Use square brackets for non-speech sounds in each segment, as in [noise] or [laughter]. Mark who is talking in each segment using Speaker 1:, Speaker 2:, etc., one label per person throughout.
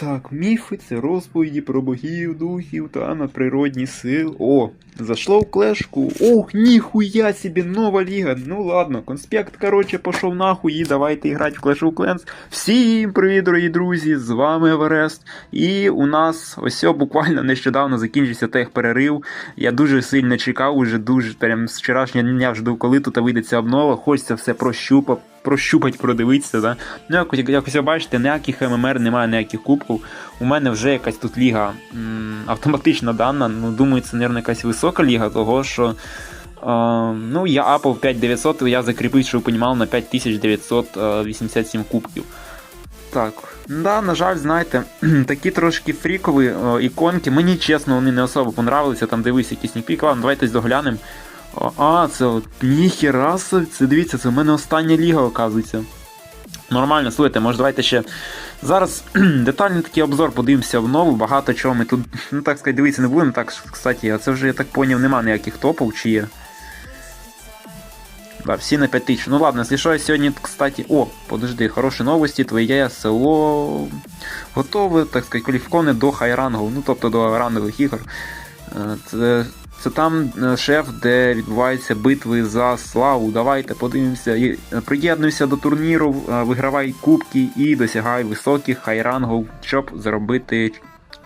Speaker 1: Так, міфи це розповіді про богів, духів та надприродні сил. О, зашло в клешку. Ох, ніхуя собі, нова ліга. Ну ладно, конспект, короче, пошов нахуй і давайте грати в Clash of Clans. Всім привіт, дорогі друзі! З вами Еверест. І у нас ось буквально нещодавно закінчився техперерив. Я дуже сильно чекав, уже дуже прям з вчорашнього дня жду, коли тут вийде ця обнова. Хочеться все Прощупать, продивитися, да? Ну, якось, якось ви бачите, ніяких ММР, немає ніяких кубків. У мене вже якась тут ліга м, автоматично дана. Ну, думаю, це, мабуть, якась висока ліга, того що. Е, ну, я апав 5900, і я закріпив, щоб ви понімали, на 5987 кубків. Так, да, на жаль, знаєте, [clears throat] такі трошки фрікові е, іконки. Мені чесно, вони не особо понравилися. Там дивись якийсь снікпік. Ладно, давайте доглянемо. А, це от ніхера це дивіться, це в мене остання ліга, оказується. Нормально, слухайте, може давайте ще. Зараз [clears throat] детальний такий обзор подивимося в нову, багато чого ми тут, [clears throat] ну так сказати, дивитися не будемо. Так, кстати, а це вже, я так поняв, нема ніяких топів, чи є. Да, всі на 5000. Ну ладно, якщо що, я сьогодні, кстати. О, подожди, хороші новості, твоє село готове, так сказати, кваліфіковане до хайрангу, ну тобто до рангових ігор. Е, Це, це там е, шеф, де відбуваються битви за славу. Давайте подивимося. Е, Приєднуйся до турніру, е, вигравай кубки і досягай високих хайрангів, щоб заробити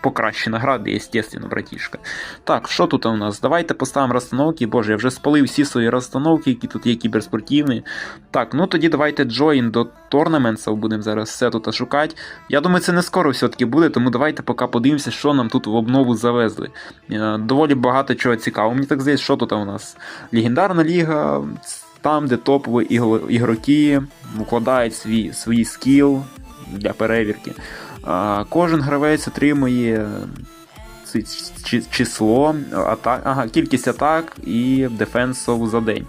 Speaker 1: покращі награди, естественно, братішка. Так, що тут у нас? Давайте поставимо розстановки. Боже, я вже спалив всі свої розстановки, які тут є кіберспортивні. Так, ну тоді давайте join до Tournaments, будемо зараз все тут шукати. Я думаю, це не скоро все-таки буде, тому давайте поки подивимося, що нам тут в обнову завезли. Е, Доволі багато чого цікавого. Мені так здається, що тут у нас? Легендарна ліга, там, де топові ігроки вкладають свій, свій скіл для перевірки. Кожен гравець отримує ці- число, атак, ага, кількість атак і дефенсов за день.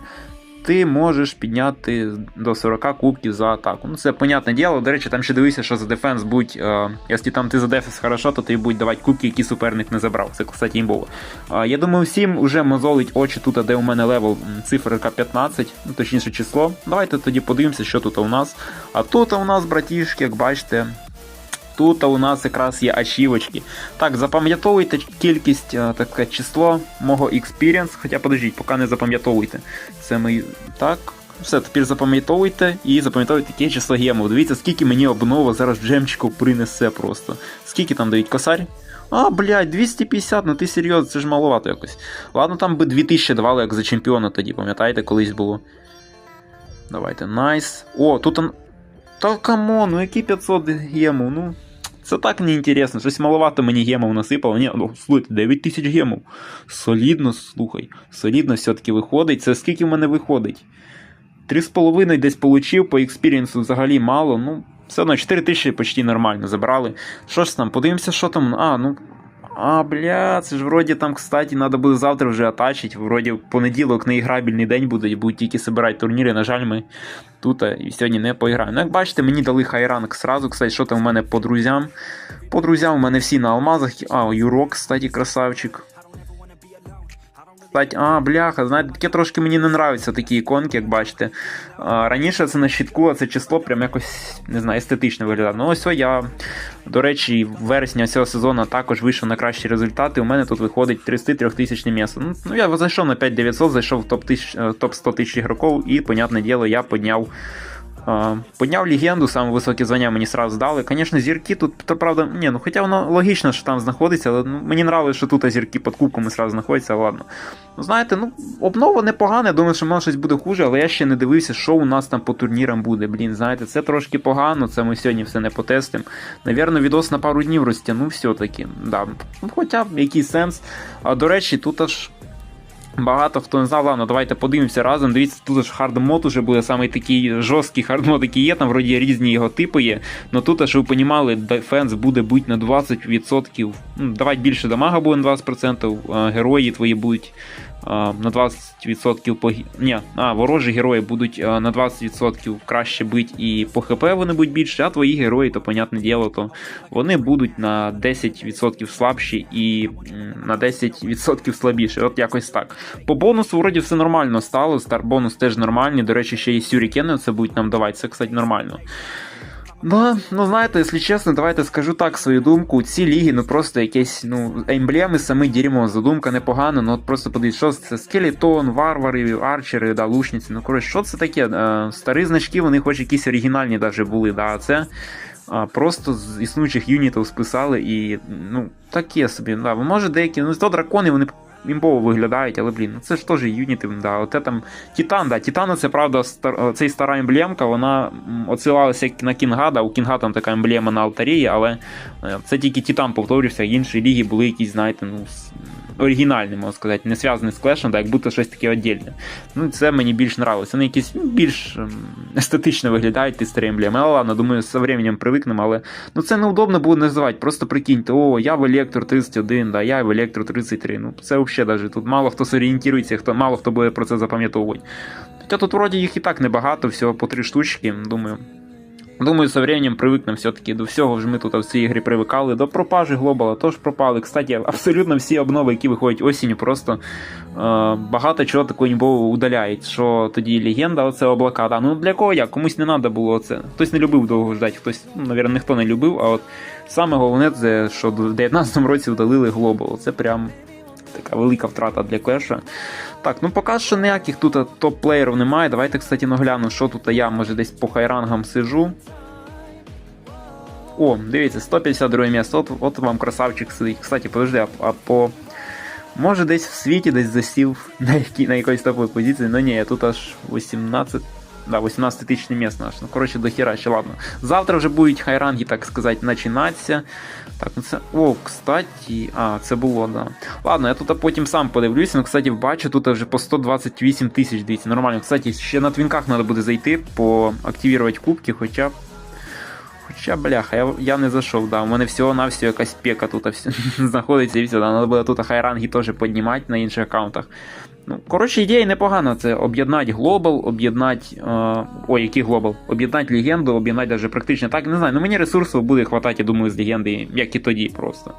Speaker 1: Ти можеш підняти до 40 кубків за атаку. Ну, це понятне діло. До речі, там ще дивися, що за дефенс будь. Е, якщо там ти за дефенс хорошо, то ти будь давати кубки, які суперник не забрав. Це, кстати, імбово. Е, я думаю, всім вже мозолить очі тут, де у мене левел циферка 15, ну точніше число. Давайте тоді подивимося, що тут у нас. А тут у нас, братішки, як бачите, Тут у нас якраз є ачівочки. Так, запам'ятовуйте кількість, е, так сказати, число мого experience. Хоча подождіть, поки не запам'ятовуйте. Це ми. Так. Все, тепер запам'ятовуйте і запам'ятовуйте яке число гемов. Дивіться, скільки мені обнова зараз джемчиків принесе просто. Скільки там дають косарь? А, блядь, 250, ну ти серйозно, це ж маловато якось. Ладно, там би 2000 давали, як за чемпіона тоді, пам'ятаєте, колись було. Давайте, найс. О, тут он. Та камон, ну які 500 гемов, ну. Це так неінтересно, щось маловато мені гемов насипало. Ні, ну, слухайте, 9 тисяч гемов. Солідно, слухай. Солідно все-таки виходить. Це скільки в мене виходить? 3,5 десь получив, по експірієнсу взагалі мало. Ну, все одно 4 тисячі почти нормально забрали. Що ж там, подивимося, що там. А, ну. А, бля, це ж вроді там, кстати, треба буде завтра вже атачити. Вроді понеділок неіграбельний день буде, і будуть тільки збирати турніри. На жаль, ми тут е, і сьогодні не поіграємо. Ну, як бачите, мені дали хайранг сразу. Кстати, що там у мене по друзям. По друзям у мене всі на алмазах. А, Юрок, кстати, красавчик. Кстати, а, бляха, знаєте, таке трошки мені не нравляться такі іконки, як бачите. А, раніше це на щитку, а це число прям якось, не знаю, естетично виглядає. Ну ось я, до речі, вересня цього сезону також вийшов на кращі результати. У мене тут виходить 33 тисячне місце. Ну, я зайшов на 5900, зайшов в топ, тисяч, е, топ 100 тисяч ігроків і, понятне діло, я підняв. Подняв легенду, саме високі звання мені сразу дали. Звісно, зірки тут, то правда, ні, ну хоча воно логічно, що там знаходиться, але ну, мені нравилось, що тут зірки під кубками сразу знаходяться, ладно. Ну, знаєте, ну, обнова непогана, думаю, що може щось буде хуже, але я ще не дивився, що у нас там по турнірам буде. Блін, знаєте, це трошки погано, це ми сьогодні все не потестимо. Навірно, відос на пару днів розтягну все-таки. Да. Ну, хоча який сенс. А до речі, тут аж. Багато хто не знав, ладно, давайте подивимося разом. Дивіться, тут ж хардмод уже буде саме такий жорсткий хардмод, який є, там вроді різні його типи є. Но тут, щоб ви понімали, дефенс буде бути на 20%. Ну, давайте більше дамага буде на 20%, а герої твої будуть на 20% по Ні, а, ворожі герої будуть на 20% краще бити і по ХП вони будуть більше, а твої герої, то, понятне діло, то вони будуть на 10% слабші і на 10% слабіші. От якось так. По бонусу вроді все нормально стало. Стар бонус теж нормальний. До речі, ще і сюрікени це будуть нам давати. Це, кстати, нормально. Да, ну знаєте, якщо чесно, давайте скажу так свою думку. Ці ліги, ну просто якісь ну, емблеми саме дерьмо. Задумка непогана, ну от просто подивіться, що це скелетон, варвари, арчери, да, лучниці. Ну коротше, що це таке? Е, старі значки, вони хоч якісь оригінальні даже були, да, а це. Просто з існуючих юнітів списали і ну, таке собі. Да. Може деякі, ну то дракони, вони імбово виглядають, але блін, ну це ж теж Unity, Да. Оте там Титан, да. Титана це правда стар... цей стара емблемка, вона оцілалася на Кінгада. У Кінга там така емблема на алтарі, але е, це тільки Титан повторився, інші ліги були якісь, знаєте, ну. Оригінальні, можна сказати, не зв'язані з клешем, так, як будто щось таке віддільне. Ну, це мені більш нравилось. Вони якісь більш ем, естетично виглядають ті старі емблеми. Але ладно, думаю, з временем привикнемо, але ну це неудобно буде називати. Просто прикиньте, о, я в Електро 31, да, я в Електро 33. Ну, це взагалі даже тут мало хто зорієнтується, хто, мало хто буде про це запам'ятовувати. Хоча тут вроді їх і так небагато, всього по три штучки, думаю. Думаю, со временем привикнемо все-таки до всього ж ми тут в цій ігрі привикали. До пропажі глобала теж пропали. Кстати, абсолютно всі обнови, які виходять осінню, просто е, багато чого такого нібого удаляють. Що тоді легенда, оце облака. Да. Ну для кого як? Комусь не треба було це. Хтось не любив довго ждати, хтось, ну, навірно, ніхто не любив, а от саме головне, це що в 2019 році удалили глобал. Це прям така велика втрата для Клеша. Так, ну поки що ніяких тут топ-плеєрів немає. Давайте, кстати, нагляну, що тут я, може, десь по хайрангам сижу. О, дивіться, 152 місце. От, от вам красавчик сидить. Кстати, подожди, а, а по. Може десь в світі десь засів на, якій, на якоїсь топовій позиції. Ну ні, я тут аж 18. Да, 18 тисячне місце наш. Ну, коротше, до хіра ще ладно. Завтра вже будуть хайранги, так сказати, починатися. Так, ну це. О, кстати. А, це було, да. Ладно, я тут потім сам подивлюся. Ну, кстати, бачу, тут вже по 128 тисяч, дивіться, нормально. Кстати, ще на твінках треба буде зайти, поактивувати кубки, хоча б. Хоча, бляха, я, я не зайшов, да. У мене всього-навсього якась пека тут [laughs] знаходиться і все. Да. Треба буде тут хайранги теж піднімати на інших аккаунтах. Ну, коротше, ідея непогана. Це об'єднати глобал, об'єднати. Е... Ой, який глобал? Об'єднати легенду, об'єднати даже практично так. Не знаю, ну мені ресурсів буде хватати, я думаю, з легенди, як і тоді просто.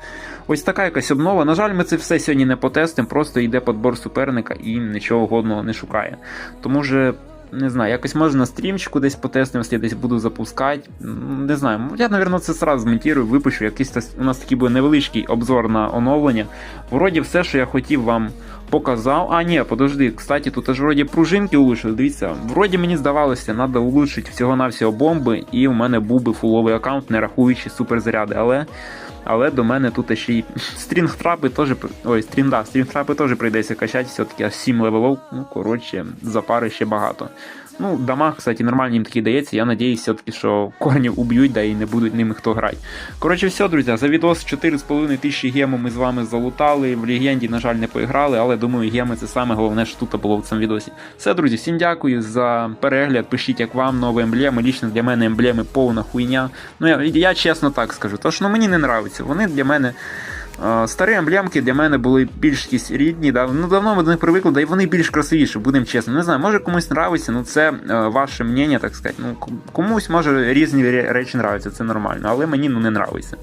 Speaker 1: Ось така якась обнова. На жаль, ми це все сьогодні не потестимо, просто йде подбор суперника і нічого годного не шукає. Тому же. Не знаю, якось може на стрімчику десь потестимо, я десь буду запускати. Не знаю, я, мабуть, це сразу змонтую, випущу. Якийсь у нас такий буде невеличкий обзор на оновлення. Вроді все, що я хотів вам показав. А, ні, подожди, кстати, тут аж вроді пружинки улучшили. Дивіться, вроді мені здавалося, треба улучшити всього-навсього бомби, і у мене був би фуловий аккаунт, не рахуючи суперзаряди. Але але до мене тут ще й стрінгтрапи теж. Ой, стрін, да, стрінгтрапи теж прийдеться качати, все-таки аж 7 левелов. Ну, коротше, запари ще багато. Ну, дамаг, кстати, нормально їм такий дається. Я надіюсь, все-таки, що корні уб'ють, да і не будуть ними хто грати. Коротше, все, друзі, за відос 4,5 тисячі гему ми з вами залутали. В легенді, на жаль, не поіграли, але думаю, геми це саме головне, що тут було в цьому відосі. Все, друзі, всім дякую за перегляд. Пишіть, як вам нові емблеми. Лічно для мене емблеми повна хуйня. Ну, я, я чесно так скажу. Тож ну, мені не нравиться. Вони для мене. Е, Старі емблемки для мене були більш рідні, да? ну давно ми до них привикли, да і вони більш красивіші, будемо чесно. Не знаю, може комусь нравиться, ну це е, ваше мнення, так сказати. Ну, комусь може різні речі нравляться, це нормально, але мені ну не нравиться.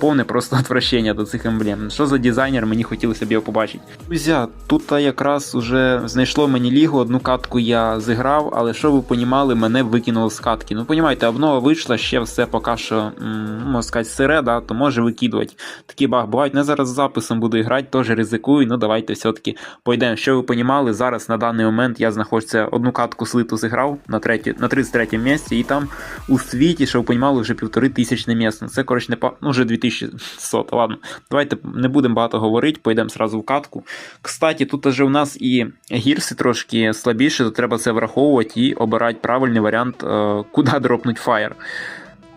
Speaker 1: Повне просто [laughs] отвращення до цих емблем. Що за дизайнер, мені хотілося б його побачити. Друзі, тут якраз уже знайшло мені лігу, одну катку я зіграв, але що ви понімали, мене викинуло з катки. Ну, понімаєте, обнова вийшла, ще все поки що, м, можна сказати, сире, да, то може викидувати. Такі баг бувають. Не зараз з записом буду грати, теж ризикую. Ну давайте все-таки пойдемо. Що ви понімали, зараз на даний момент я знаходжуся одну катку слиту зіграв на, треті, на 33 місці, і там у світі, що ви понімали, вже півтори тисячне місце. Це, коротше, не па... ну, вже 2100, ладно. Давайте не будемо багато говорити, пойдемо сразу в катку. Кстати, тут вже у нас і гірси трошки слабіше, то треба це враховувати і обирати правильний варіант, е, куди дропнуть фаєр.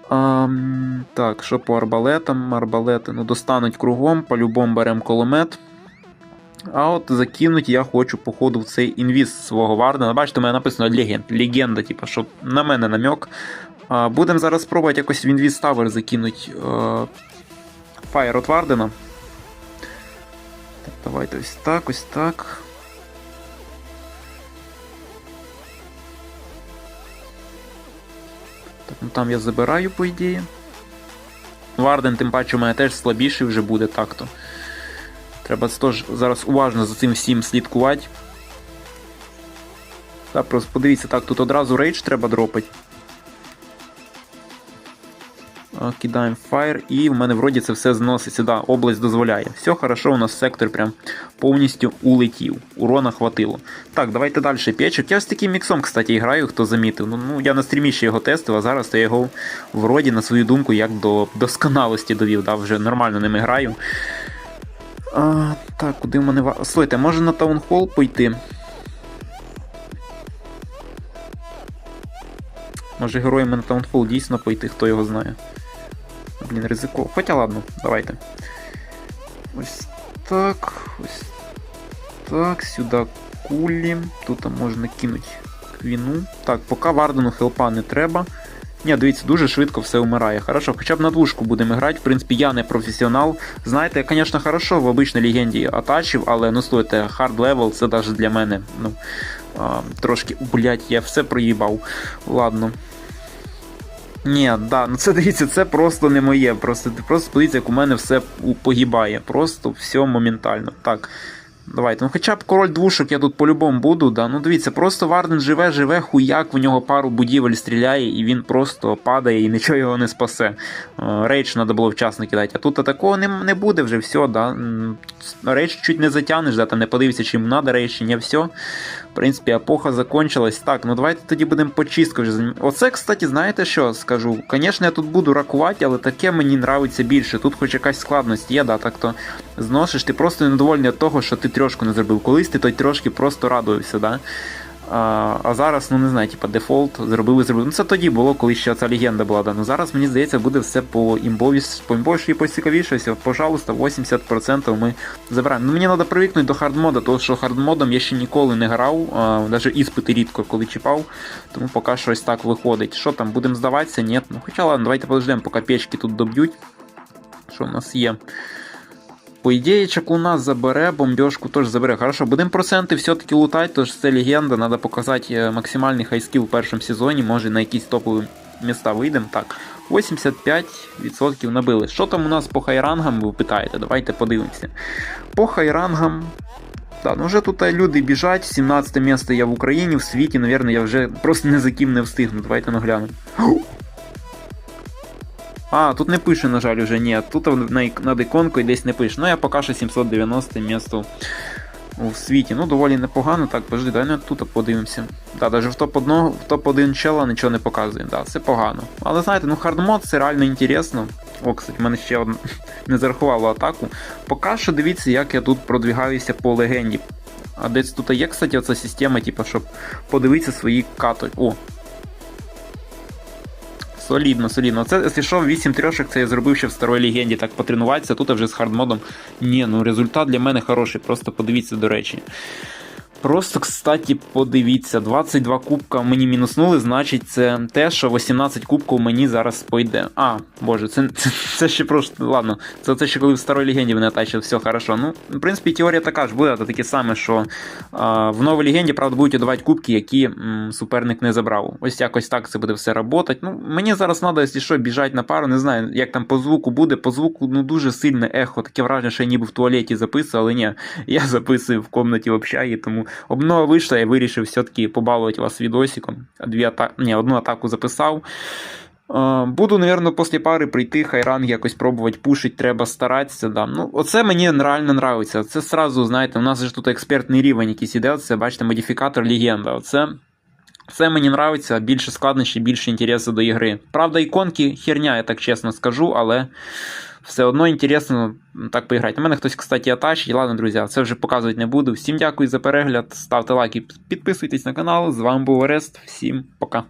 Speaker 1: Ам, так, що по арбалетам? Арбалети ну, достануть кругом, по-любому беремо кулемет. А от закинуть я хочу, походу, в цей інвіз свого Вардена. Бачите, у мене написано легенд. Легенда, типу, що на мене намек. Будемо зараз спробувати якось в інвіз тавер закинуть фаєр от Вардена. Так, давайте ось так, ось так. Так, ну там я забираю, по ідеї. Варден, тим паче, у мене теж слабіший вже буде так-то. Треба теж зараз уважно за цим всім слідкувати. Так, просто подивіться, так, тут одразу рейдж треба дропати. Кидаємо фаєр, і в мене вроді це все зноситься. Да, область дозволяє. Все хорошо, у нас сектор прям повністю улетів. Урона хватило. Так, давайте далі. Печик. Я з таким міксом, кстати, граю, хто замітив. Ну, ну я на стрімі ще його тестив, а зараз я його вроді на свою думку як до досконалості довів. Да, вже нормально ними граю. А, так, куди в мене ва. Слухайте, може на таунхол пойти? Може героями на таунхол дійсно пойти, хто його знає. Блін, ризиково. Хоча ладно, давайте. Ось так. Ось так. Сюди кулі. Тут можна кинути квіну. Так, поки Вардену хелпа не треба. Ні, дивіться, дуже швидко все вмирає. Хорошо, хоча б на двушку будемо грати. В принципі, я не професіонал. Знаєте, звісно, хорошо в обичній легенді атачив, але ну слухайте, хард левел це навіть для мене. Ну, а, трошки, блять, я все проїбав. Ладно. Ні, да, ну це дивіться, це просто не моє. Просто просто подивіться, як у мене все погибає. Просто все моментально. Так. Давайте, ну хоча б король двушок я тут по-любому буду, да. Ну дивіться, просто Варден живе, живе, хуяк, в нього пару будівель стріляє, і він просто падає і нічого його не спасе. Е, Рейдж треба було вчасно кидати. А тут такого не, не буде вже, все, да. Рейдж чуть не затягнеш, да, там не подивишся, чи йому треба рейдж, чи не все. Принципі, епоха закончилась. Так, ну давайте тоді будемо по займатися. Оце, кстати, знаєте що скажу? Звісно, я тут буду ракувати, але таке мені нравиться більше. Тут хоч якась складність є, да, так то зносиш, ти просто недовольний від того, що ти трьошку не зробив. Колись ти той трошки просто радуєшся, да? А, а зараз, ну не знаю, типа дефолт зробив і зробив. Ну це тоді було, коли ще ця легенда була. Да. Ну зараз мені здається, буде все по імбові, по імбові і поцікавіше. Пожалуйста, 80% ми забираємо. Ну мені треба привикнути до хардмода, тому що хардмодом я ще ніколи не грав, навіть іспити рідко коли чіпав, тому поки щось так виходить. Що там, будемо здаватися? Ні. Ну хоча ладно, давайте подождемо, поки печки тут доб'ють. Що в нас є? По ідеї, чаклуна забере, бомбежку теж забере. Хорошо, будемо проценти все-таки лутати, тож це легенда, треба показати е, максимальний хайскіл в першому сезоні, може на якісь топові міста вийдемо. Так, 85% набили. Що там у нас по хайрангам, ви питаєте? Давайте подивимося. По хайрангам. Да, ну вже тут люди біжать, 17 місце я в Україні, в світі, навірно, я вже просто не за ким не встигну. Давайте наглянемо. А, тут не пише, на жаль, уже ні. Тут над іконкою десь не пише. Ну я поки що 790 місто у світі. Ну, доволі непогано. Так, подожди, дай на тут подивимося. Да, навіть в топ-1 в топ-1 чела нічого не показує. Да, це погано. Але знаєте, ну хардмод це реально інтересно. О, кстати, в мене ще одна [laughs] не зарахувало атаку. Поки що дивіться, як я тут продвігаюся по легенді. А десь тут є, кстати, оця система, типу, щоб подивитися свої кати. О, Солідно, солідно. Це, якщо що, 8 трьошок, це я зробив ще в старої легенді, так потренуватися, тут вже з хардмодом. Ні, ну результат для мене хороший, просто подивіться, до речі. Просто, кстати, подивіться, 22 кубка мені мінуснули, значить, це те, що 18 кубків мені зараз пойде. А, боже, це, це, це ще просто. Ладно, це, це ще коли в старій легенді мене тачили, все хорошо. Ну, в принципі, теорія така ж буде, це таке саме, що а, в новій легенді, правда, будуть давати кубки, які м, суперник не забрав. Ось якось так це буде все працювати. Ну, мені зараз треба, якщо що, біжати на пару, не знаю, як там по звуку буде. По звуку ну дуже сильне ехо. Таке враження, що я ніби в туалеті записував, але ні, я записую в комнаті в общагі, тому обнова вийшла, я вирішив все-таки побалувати вас відосиком. Дві ата... Ні, одну атаку записав. Е, Буду, напевно, після пари прийти, хайранг якось пробувати пушить, треба старатися. Да. Ну, оце мені реально нравиться. Це сразу, знаєте, у нас же тут експертний рівень якийсь іде, це, бачите, модифікатор легенда. Оце це мені нравиться, більше складнощі, більше інтересу до ігри. Правда, іконки херня, я так чесно скажу, але все одно інтересно так поіграти. У мене хтось, кстати, атачить. Ладно, друзі, це вже показувати не буду. Всім дякую за перегляд, ставте лайки, підписуйтесь на канал. З вами був Орест. Всім пока.